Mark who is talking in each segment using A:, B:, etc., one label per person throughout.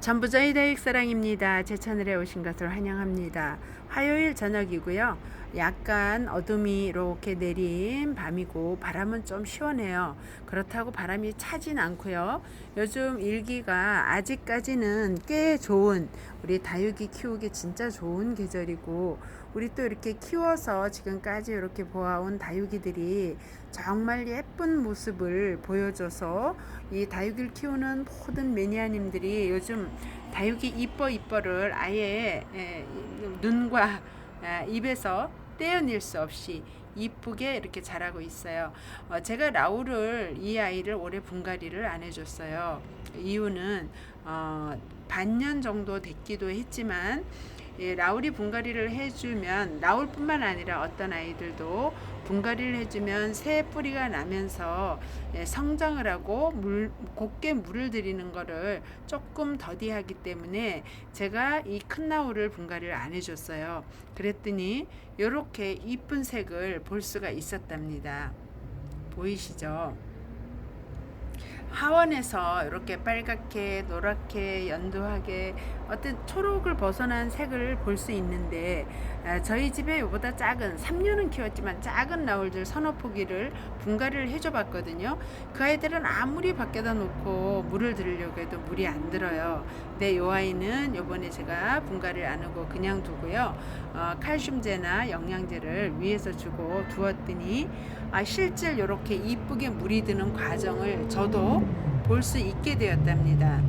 A: 전부 저희 다육사랑입니다. 제 채널에 오신 것을 환영합니다. 화요일 저녁이고요. 약간 어둠이 이렇게 내린 밤이고 바람은 좀 시원해요. 그렇다고 바람이 차진 않고요. 요즘 일기가 아직까지는 꽤 좋은 우리 다육이 키우기 진짜 좋은 계절이고 우리 또 이렇게 키워서 지금까지 이렇게 보아온 다육이들이 정말 예쁜 모습을 보여줘서 이 다육이를 키우는 모든 매니아님들이 요즘 다육이 이뻐 이뻐를 아예 에, 눈과 아, 입에서 떼어낼 수 없이 이쁘게 이렇게 자라고 있어요. 어, 제가 라울을 이 아이를 올해 분갈이를 안 해줬어요. 이유는 어, 반년 정도 됐기도 했지만 예, 라울이 분갈이를 해주면 라울뿐만 아니라 어떤 아이들도 분갈이를 해주면 새 뿌리가 나면서 예, 성장을 하고 물, 곱게 물을 들이는 거를 조금 더디하기 때문에 제가 이 큰 나울을 분갈이를 안 해줬어요. 그랬더니 이렇게 이쁜 색을 볼 수가 있었답니다. 보이시죠? 하원에서 이렇게 빨갛게 노랗게 연두하게 어떤 초록을 벗어난 색을 볼 수 있는데 아, 저희 집에 이보다 작은 3년은 키웠지만 작은 나울들 서너 포기를 분갈이를 해줘 봤거든요. 그 아이들은 아무리 밖에다 놓고 물을 들으려고 해도 물이 안 들어요. 근데 이 아이는 요번에 제가 분갈이를 안 하고 그냥 두고요. 어, 칼슘제나 영양제를 위에서 주고 두었더니 아, 실제 이렇게 이쁘게 물이 드는 과정을 저도 볼 수 있게 되었답니다.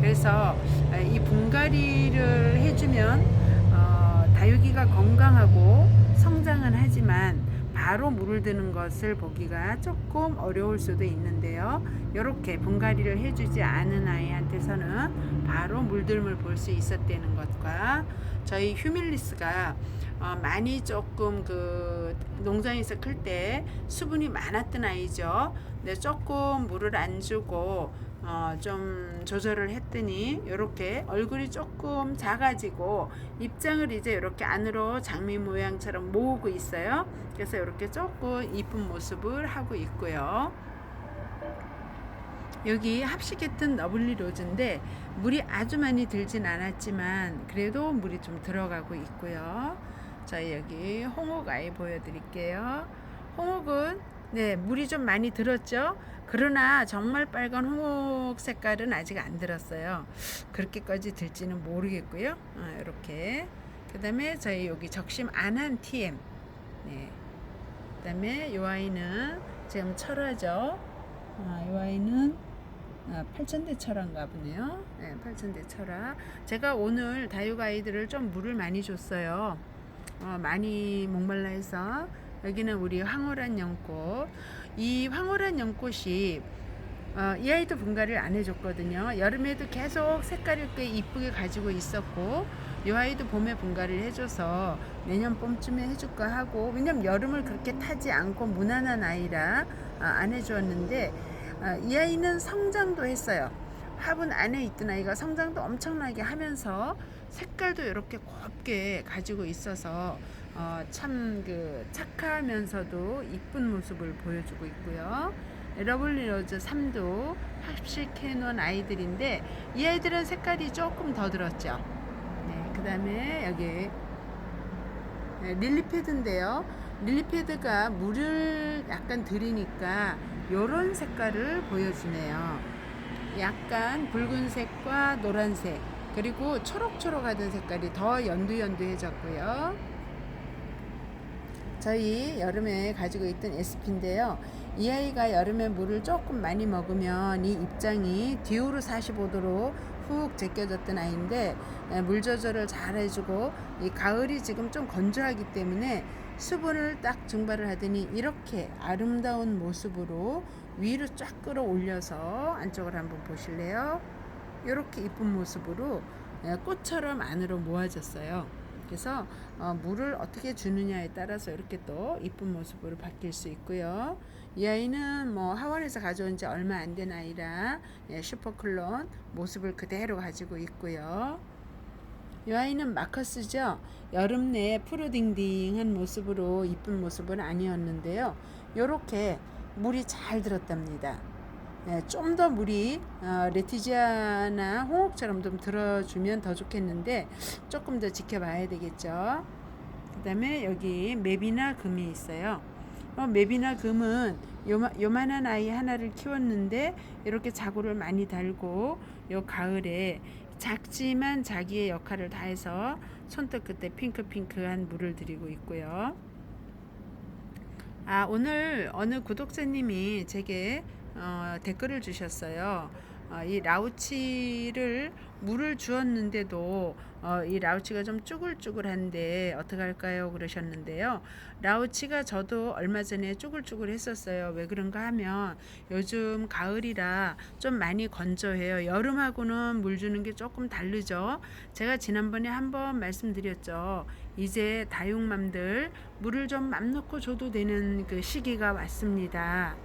A: 그래서 아, 이 분갈이를 해주면 어, 다육이가 건강하고 성장은 하지만 바로 물을 드는 것을 보기가 조금 어려울 수도 있는데요. 이렇게 분갈이를 해주지 않은 아이한테서는 바로 물들물 볼 수 있었다는 것과 저희 휴밀리스가 어, 많이 조금 그 농장에서 클 때 수분이 많았던 아이죠. 근데 조금 물을 안 주고 어, 좀 조절을 했더니 이렇게 얼굴이 조금 작아지고 입장을 이제 이렇게 안으로 장미 모양처럼 모으고 있어요. 그래서 이렇게 조금 이쁜 모습을 하고 있고요. 여기 합식했던 너블리 로즈인데 물이 아주 많이 들진 않았지만 그래도 물이 좀 들어가고 있고요. 자 여기 홍옥 아이 보여드릴게요. 홍옥은 네 물이 좀 많이 들었죠. 그러나 정말 빨간 홍옥 색깔은 아직 안 들었어요. 그렇게까지 들지는 모르겠고요. 아, 이렇게 그 다음에 저희 여기 적심 안 한 TM 네. 그 다음에 이 아이는 지금 철화죠. 아, 이 아이는 아, 8천대 철화인가 보네요. 네, 8천대 철화. 제가 오늘 다육 아이들을 좀 물을 많이 줬어요. 어, 많이 목말라 해서 여기는 우리 황홀한 연꽃. 이 황홀한 연꽃이 어, 이 아이도 분갈이를 안 해줬거든요. 여름에도 계속 색깔을 꽤 이쁘게 가지고 있었고 이 아이도 봄에 분갈이를 해줘서 내년 봄쯤에 해줄까 하고 왜냐면 여름을 그렇게 타지 않고 무난한 아이라 어, 안 해주었는데 어, 이 아이는 성장도 했어요. 화분 안에 있던 아이가 성장도 엄청나게 하면서 색깔도 이렇게 곱게 가지고 있어서 어, 참 그 착하면서도 이쁜 모습을 보여주고 있고요. 러블리 로즈 3도 합식해 놓은 아이들인데 이 아이들은 색깔이 조금 더 들었죠. 네, 그 다음에 여기 네, 릴리패드인데요. 릴리패드가 물을 약간 들이니까 요런 색깔을 보여주네요. 약간 붉은색과 노란색 그리고 초록초록하던 색깔이 더 연두연두해졌고요. 저희 여름에 가지고 있던 SP인데요. 이 아이가 여름에 물을 조금 많이 먹으면 이 입장이 뒤로 45도로 훅 제껴졌던 아이인데 예, 물 조절을 잘 해주고 이 가을이 지금 좀 건조하기 때문에 수분을 딱 증발을 하더니 이렇게 아름다운 모습으로 위로 쫙 끌어올려서 안쪽을 한번 보실래요? 이렇게 이쁜 모습으로 예, 꽃처럼 안으로 모아졌어요. 그래서 어, 물을 어떻게 주느냐에 따라서 이렇게 또 이쁜 모습으로 바뀔 수 있고요. 이 아이는 뭐 하원에서 가져온 지 얼마 안 된 아이라 예, 슈퍼클론 모습을 그대로 가지고 있고요. 이 아이는 마커스죠. 여름 내에 푸르딩딩한 모습으로 이쁜 모습은 아니었는데요. 이렇게 물이 잘 들었답니다. 좀더 물이 어, 레티지아나 홍옥처럼 좀 들어주면 더 좋겠는데 조금 더 지켜봐야 되겠죠. 그 다음에 여기 맵이나 금이 있어요. 어, 맵이나 금은 요마, 요만한 아이 하나를 키웠는데 이렇게 자구를 많이 달고 요 가을에 작지만 자기의 역할을 다해서 손톱 끝에 핑크핑크한 물을 들이고 있고요. 아 오늘 어느 구독자님이 제게 어, 댓글을 주셨어요. 어, 이 라우치를 물을 주었는데도 어, 이 라우치가 좀 쭈글쭈글한데 어떻게 할까요? 그러셨는데요. 라우치가 저도 얼마 전에 쭈글쭈글 했었어요. 왜 그런가 하면 요즘 가을이라 좀 많이 건조해요. 여름하고는 물 주는 게 조금 다르죠. 제가 지난번에 한번 말씀드렸죠. 이제 다육맘들 물을 좀 맘 놓고 줘도 되는 그 시기가 왔습니다.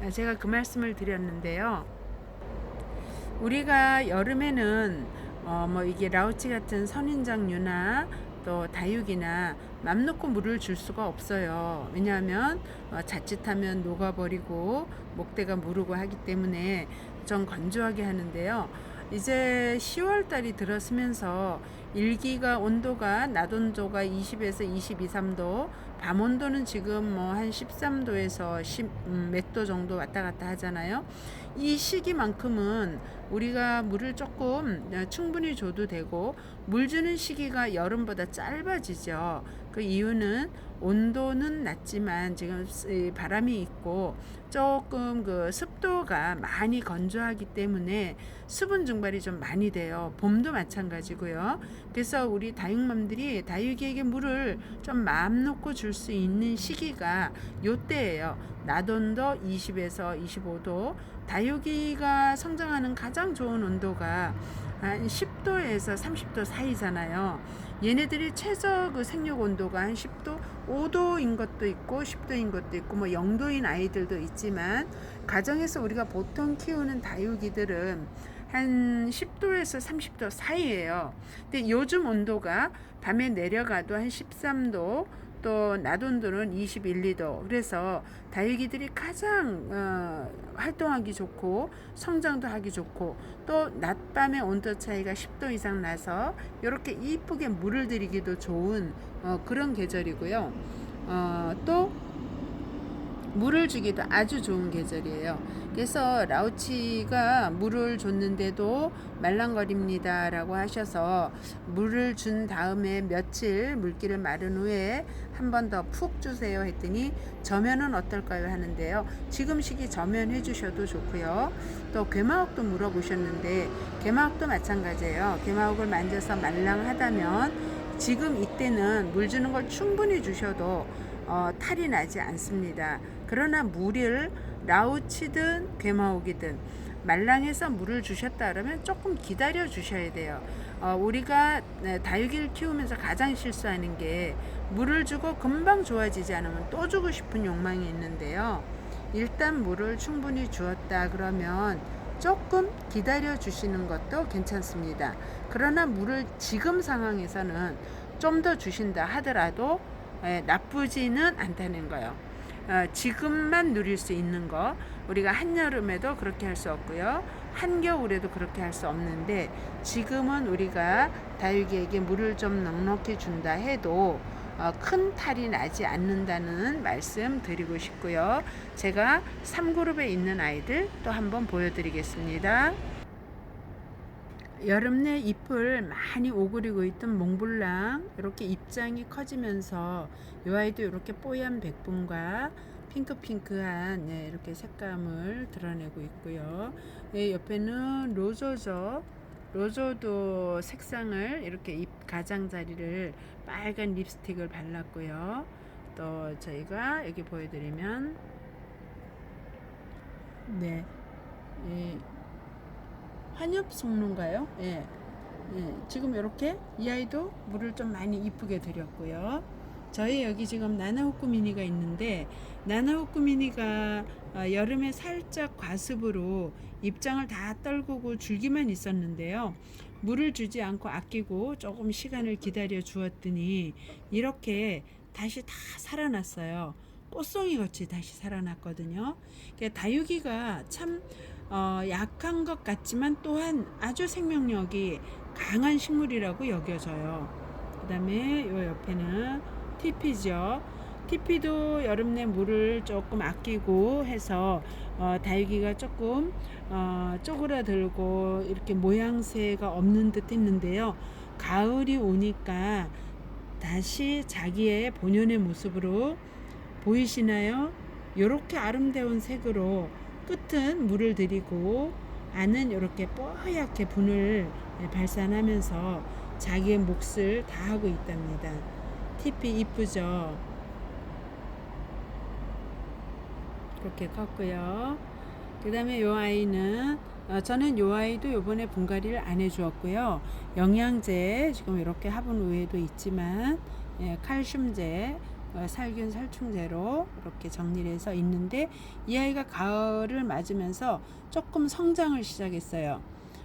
A: 아, 제가 그 말씀을 드렸는데요. 우리가 여름에는 어 뭐 이게 라우치 같은 선인장류나 또 다육이나 맘 놓고 물을 줄 수가 없어요. 왜냐하면 어 자칫하면 녹아버리고 목대가 무르고 하기 때문에 좀 건조하게 하는데요. 이제 10월 달이 들었으면서 일기가 온도가 낮 온도가 20에서 22, 3도, 밤 온도는 지금 뭐 한 13도에서 10, 음, 몇도 정도 왔다 갔다 하잖아요. 이 시기만큼은 우리가 물을 조금 어, 충분히 줘도 되고 물 주는 시기가 여름보다 짧아지죠. 그 이유는 온도는 낮지만 지금 바람이 있고 조금 그 습도가 많이 건조하기 때문에 수분 증발이 좀 많이 돼요. 봄도 마찬가지고요. 그래서 우리 다육맘들이 다육이에게 물을 좀 마음 놓고 줄 수 있는 시기가 요때예요. 낮 온도 20에서 25도, 다육이가 성장하는 가장 좋은 온도가 한 10도에서 30도 사이잖아요. 얘네들이 최저 그 생육 온도가 한 10도, 5도인 것도 있고 10도인 것도 있고 뭐 0도인 아이들도 있지만 가정에서 우리가 보통 키우는 다육이들은 한 10도에서 30도 사이예요. 근데 요즘 온도가 밤에 내려가도 한 13도 또낮 온도는 21, 2도. 그래서 다육이들이 가장 어, 활동하기 좋고 성장도 하기 좋고 또 낮밤의 온도 차이가 10도 이상 나서 이렇게 이쁘게 물을 들이기도 좋은 어, 그런 계절이고요. 어, 또 물을 주기도 아주 좋은 계절이에요. 그래서 라우치가 물을 줬는데도 말랑거립니다 라고 하셔서 물을 준 다음에 며칠 물기를 마른 후에 한 번 더 푹 주세요 했더니 저면은 어떨까요 하는데요. 지금 시기 저면 해주셔도 좋고요. 또 괴마옥도 물어보셨는데 괴마옥도 마찬가지예요. 괴마옥을 만져서 말랑하다면 지금 이때는 물 주는 걸 충분히 주셔도 어, 탈이 나지 않습니다. 그러나 물을 라우치든 괴마옥이든 말랑해서 물을 주셨다 그러면 조금 기다려 주셔야 돼요. 어, 우리가 네, 다육이를 키우면서 가장 실수하는 게 물을 주고 금방 좋아지지 않으면 또 주고 싶은 욕망이 있는데요. 일단 물을 충분히 주었다 그러면 조금 기다려 주시는 것도 괜찮습니다. 그러나 물을 지금 상황에서는 좀 더 주신다 하더라도 예, 나쁘지는 않다는 거예요. 어, 지금만 누릴 수 있는 거 우리가 한여름에도 그렇게 할 수 없고요. 한겨울에도 그렇게 할 수 없는데 지금은 우리가 다육이에게 물을 좀 넉넉히 준다 해도 어, 큰 탈이 나지 않는다는 말씀 드리고 싶고요. 제가 3그룹에 있는 아이들 또 한번 보여드리겠습니다. 여름 내 잎을 많이 오그리고 있던 몽블랑 이렇게 입장이 커지면서 이 아이도 이렇게 뽀얀 백분과 핑크핑크한 네, 이렇게 색감을 드러내고 있고요. 네, 옆에는 로조죠. 로조도 색상을 이렇게 잎 가장자리를 빨간 립스틱을 발랐고요. 또 저희가 여기 보여드리면 네. 이 환엽 속로인가요? 예. 예. 지금 이렇게 이 아이도 물을 좀 많이 이쁘게 드렸고요. 저희 여기 지금 나나호쿠 미니가 있는데 나나호쿠 미니가 어, 여름에 살짝 과습으로 입장을 다 떨구고 줄기만 있었는데요. 물을 주지 않고 아끼고 조금 시간을 기다려 주었더니 이렇게 다시 다 살아났어요. 꽃송이 같이 다시 살아났거든요. 다육이가 참 어, 약한 것 같지만 또한 아주 생명력이 강한 식물이라고 여겨져요. 그 다음에 요 옆에는 TP죠. TP도 여름 내 물을 조금 아끼고 해서 어, 다육이가 조금 어, 쪼그라들고 이렇게 모양새가 없는 듯 했는데요. 가을이 오니까 다시 자기의 본연의 모습으로 보이시나요? 이렇게 아름다운 색으로 끝은 물을 들이고 안은 이렇게 뽀얗게 분을 발산하면서 자기의 몫을 다 하고 있답니다. 티피 이쁘죠? 이렇게 컸고요. 그 다음에 이 아이는 어, 저는 이 아이도 요번에 분갈이를 안 해주었고요. 영양제 지금 이렇게 화분 우에도 있지만 예, 칼슘제 어, 살균 살충제로 이렇게 정리를 해서 있는데 이 아이가 가을을 맞으면서 조금 성장을 시작했어요.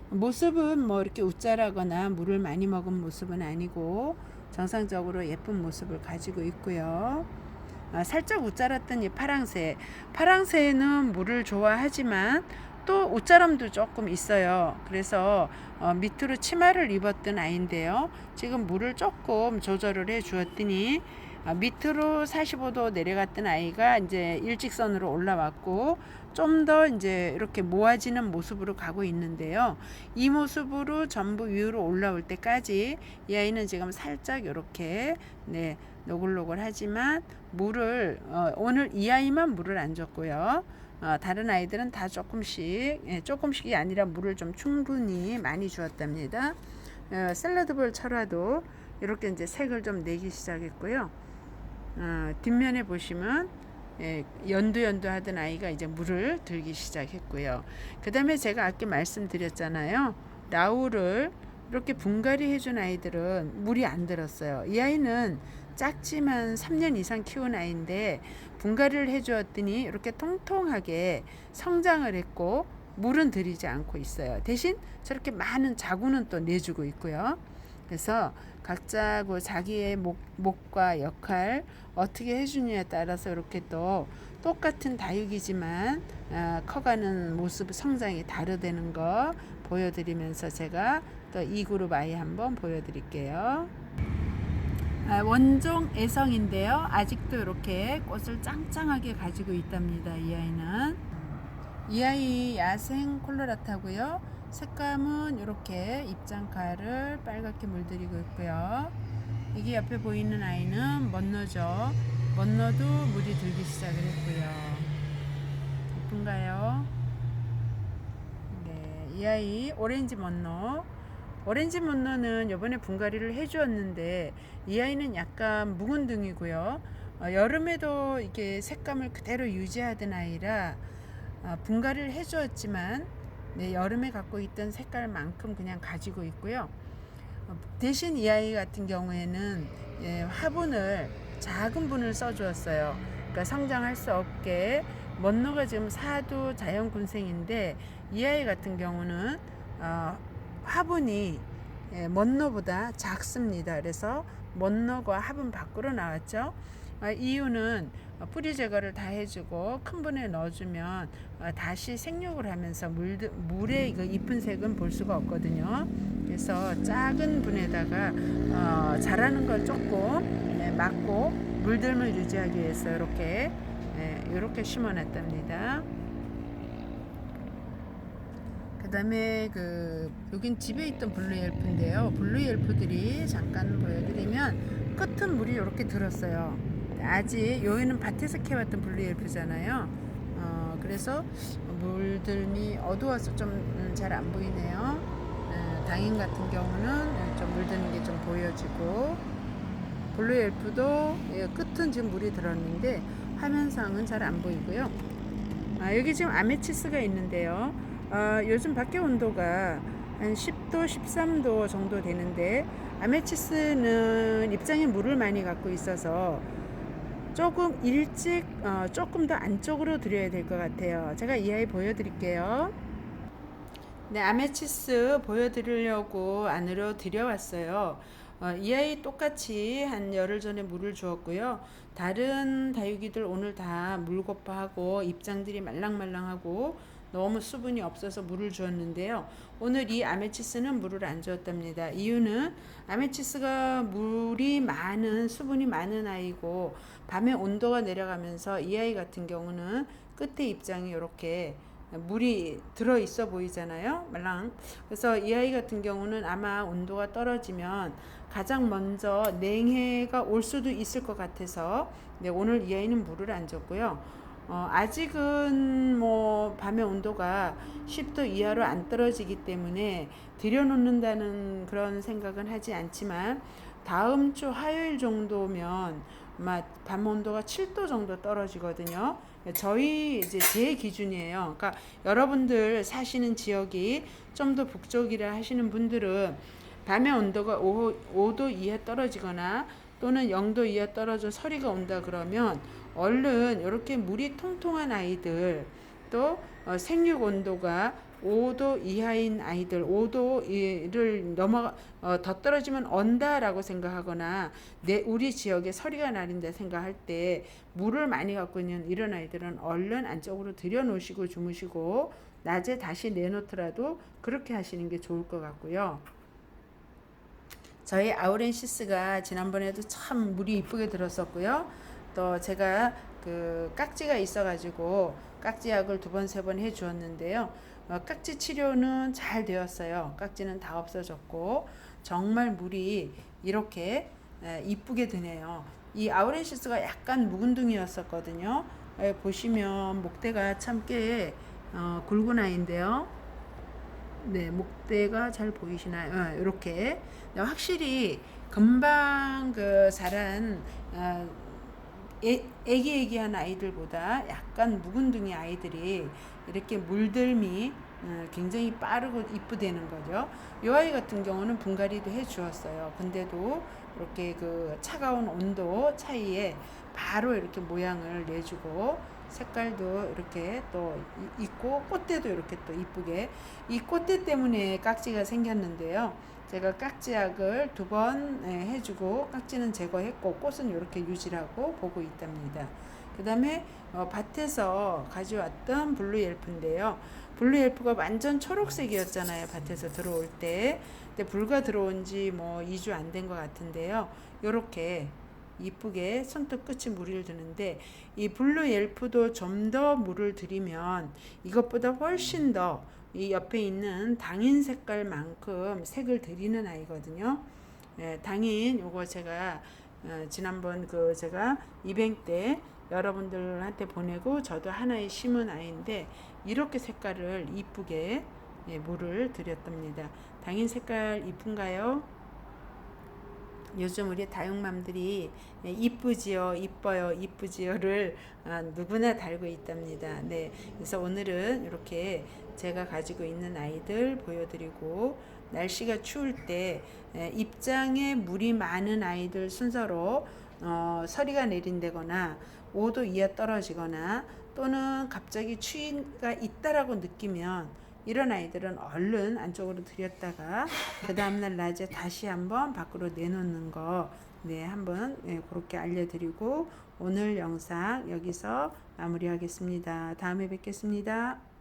A: 모습은 뭐 이렇게 웃자라거나 물을 많이 먹은 모습은 아니고 정상적으로 예쁜 모습을 가지고 있고요. 아, 살짝 웃자랐던 이 파랑새. 파랑새는 물을 좋아하지만 또 옷자람도 조금 있어요. 그래서 어, 밑으로 치마를 입었던 아이인데요. 지금 물을 조금 조절을 해 주었더니 아, 밑으로 45도 내려갔던 아이가 이제 일직선으로 올라왔고 좀 더 이제 이렇게 모아지는 모습으로 가고 있는데요. 이 모습으로 전부 위로 올라올 때까지 이 아이는 지금 살짝 이렇게 네 노글노글 하지만 물을 어, 오늘 이 아이만 물을 안 줬고요. 어, 다른 아이들은 다 조금씩 예, 조금씩이 아니라 물을 좀 충분히 많이 주었답니다. 어, 샐러드볼 철화도 이렇게 이제 색을 좀 내기 시작했고요. 어, 뒷면에 보시면 예, 연두연두 하던 아이가 이제 물을 들기 시작했고요. 그 다음에 제가 아까 말씀드렸잖아요. 라우를 이렇게 분갈이 해준 아이들은 물이 안 들었어요. 이 아이는 작지만 3년 이상 키운 아이인데 분갈이를 해주었더니 이렇게 통통하게 성장을 했고 물은 들이지 않고 있어요. 대신 저렇게 많은 자구는 또 내주고 있고요. 그래서 각자 그 자기의 목, 목과 역할 어떻게 해주느냐에 따라서 이렇게 또 똑같은 다육이지만 어, 커가는 모습 성장이 다르다는 거 보여드리면서 제가 또 이 그룹 아이 한번 보여드릴게요. 아, 원종 애성인데요. 아직도 이렇게 꽃을 짱짱하게 가지고 있답니다. 이 아이는 이 아이 야생 콜로라타고요. 색감은 이렇게 입장가를 빨갛게 물들이고 있고요. 이게 옆에 보이는 아이는 먼너죠. 먼너도 물이 들기 시작을 했고요. 예쁜가요? 네, 이 아이 오렌지 먼너. 오렌지 먼너는 이번에 분갈이를 해주었는데 이 아이는 약간 묵은 등이고요. 어, 여름에도 이게 색감을 그대로 유지하던 아이라 어, 분갈이를 해주었지만 네, 여름에 갖고 있던 색깔만큼 그냥 가지고 있고요. 어, 대신 이 아이 같은 경우에는 예, 화분을 작은 분을 써주었어요. 그러니까 성장할 수 없게 먼노가 지금 사두 자연군생인데 이 아이 같은 경우는 어, 화분이 예, 먼노보다 작습니다. 그래서 먼노가 화분 밖으로 나왔죠. 아, 이유는 뿌리 제거를 다 해주고 큰 분에 넣어주면 어, 다시 생육을 하면서 물, 물의 그 이쁜 색은 볼 수가 없거든요. 그래서 작은 분에다가 어, 자라는 걸 조금 네, 막고 물들을 유지하기 위해서 이렇게 네, 이렇게 심어놨답니다. 그 다음에 그 여긴 집에 있던 블루 엘프인데요. 블루 엘프들이 잠깐 보여드리면 끝은 물이 이렇게 들었어요. 아직 여기는 밭에서 캐왔던 블루 엘프잖아요. 어, 그래서 물들이 어두워서 좀 잘 안 보이네요. 네, 당인 같은 경우는 좀 물드는 게 좀 보여지고 블루 엘프도 예, 끝은 지금 물이 들었는데 화면상은 잘 안 보이고요. 아, 여기 지금 아메치스가 있는데요. 어, 요즘 밖에 온도가 한 10도, 13도 정도 되는데 아메치스는 입장에 물을 많이 갖고 있어서 조금 일찍 어, 조금 더 안쪽으로 드려야 될 것 같아요. 제가 이 아이 보여드릴게요. 네, 아메치스 보여드리려고 안으로 들여왔어요. 어, 이 아이 똑같이 한 열흘 전에 물을 주었고요. 다른 다육이들 오늘 다 물고파하고 입장들이 말랑말랑하고 너무 수분이 없어서 물을 주었는데요. 오늘 이 아메치스는 물을 안 주었답니다. 이유는 아메치스가 물이 많은 수분이 많은 아이고 밤에 온도가 내려가면서 이 아이 같은 경우는 끝에 입장이 이렇게 물이 들어 있어 보이잖아요. 말랑. 그래서 이 아이 같은 경우는 아마 온도가 떨어지면 가장 먼저 냉해가 올 수도 있을 것 같아서 네, 오늘 이 아이는 물을 안 줬고요. 어, 아직은 뭐 밤의 온도가 10도 이하로 안 떨어지기 때문에 들여놓는다는 그런 생각은 하지 않지만 다음 주 화요일 정도면 아마 밤 온도가 7도 정도 떨어지거든요. 저희 이제 제 기준이에요. 그러니까 여러분들 사시는 지역이 좀 더 북쪽이라 하시는 분들은 밤의 온도가 5, 5도 이하 떨어지거나 또는 0도 이하 떨어져 서리가 온다 그러면 얼른 이렇게 물이 통통한 아이들 또 어, 생육 온도가 5도 이하인 아이들 5도를 넘어 어, 더 떨어지면 언다라고 생각하거나 내 우리 지역에 서리가 나린다 생각할 때 물을 많이 갖고 있는 이런 아이들은 얼른 안쪽으로 들여놓으시고 주무시고 낮에 다시 내놓더라도 그렇게 하시는 게 좋을 것 같고요. 저희 아우렌시스가 지난번에도 참 물이 이쁘게 들었었고요. 또 제가 그 깍지가 있어가지고 깍지약을 두 번 세 번 해주었는데요. 어, 깍지 치료는 잘 되었어요. 깍지는 다 없어졌고 정말 물이 이렇게 에, 이쁘게 드네요. 이 아우렌시스가 약간 묵은둥이였었거든요. 에, 보시면 목대가 참꽤 어, 굵은 아이인데요. 네, 목대가 잘 보이시나요? 어, 이렇게 확실히 금방 그 자란 어, 애, 애기애기한 아이들보다 약간 묵은둥이 아이들이 이렇게 물들미 어, 굉장히 빠르고 이쁘다는 거죠. 이 아이 같은 경우는 분갈이도 해 주었어요. 근데도 이렇게 그 차가운 온도 차이에 바로 이렇게 모양을 내주고 색깔도 이렇게 또 이- 있고 꽃대도 이렇게 또 이쁘게 이 꽃대 때문에 깍지가 생겼는데요. 제가 깍지약을 두 번 해주고 깍지는 제거했고 꽃은 이렇게 유지하고 보고 있답니다. 그 다음에 어, 밭에서 가져왔던 블루 엘프인데요. 블루 엘프가 완전 초록색이었잖아요. 밭에서 들어올 때. 근데 불과 들어온 지 뭐 2주 안 된 것 같은데요. 요렇게 이쁘게 손톱 끝이 물을 드는데 이 블루 엘프도 좀 더 물을 들이면 이것보다 훨씬 더 이 옆에 있는 당인 색깔만큼 색을 들이는 아이거든요. 예, 당인 요거 제가 어, 지난번 그 제가 이벤트 때 여러분들한테 보내고 저도 하나의 심은 아이인데 이렇게 색깔을 이쁘게 예, 물을 들였답니다. 당인 색깔 이쁜가요? 요즘 우리 다육맘들이 예, 이쁘지요, 이뻐요, 이쁘지요를 아, 누구나 달고 있답니다. 네, 그래서 오늘은 이렇게 제가 가지고 있는 아이들 보여드리고 날씨가 추울 때 예, 입장에 물이 많은 아이들 순서로 어, 서리가 내린다거나 5도 이하 떨어지거나 또는 갑자기 추위가 있다라고 느끼면 이런 아이들은 얼른 안쪽으로 들였다가 그 다음날 낮에 다시 한번 밖으로 내놓는 거 네, 한번 네, 그렇게 알려드리고 오늘 영상 여기서 마무리하겠습니다. 다음에 뵙겠습니다.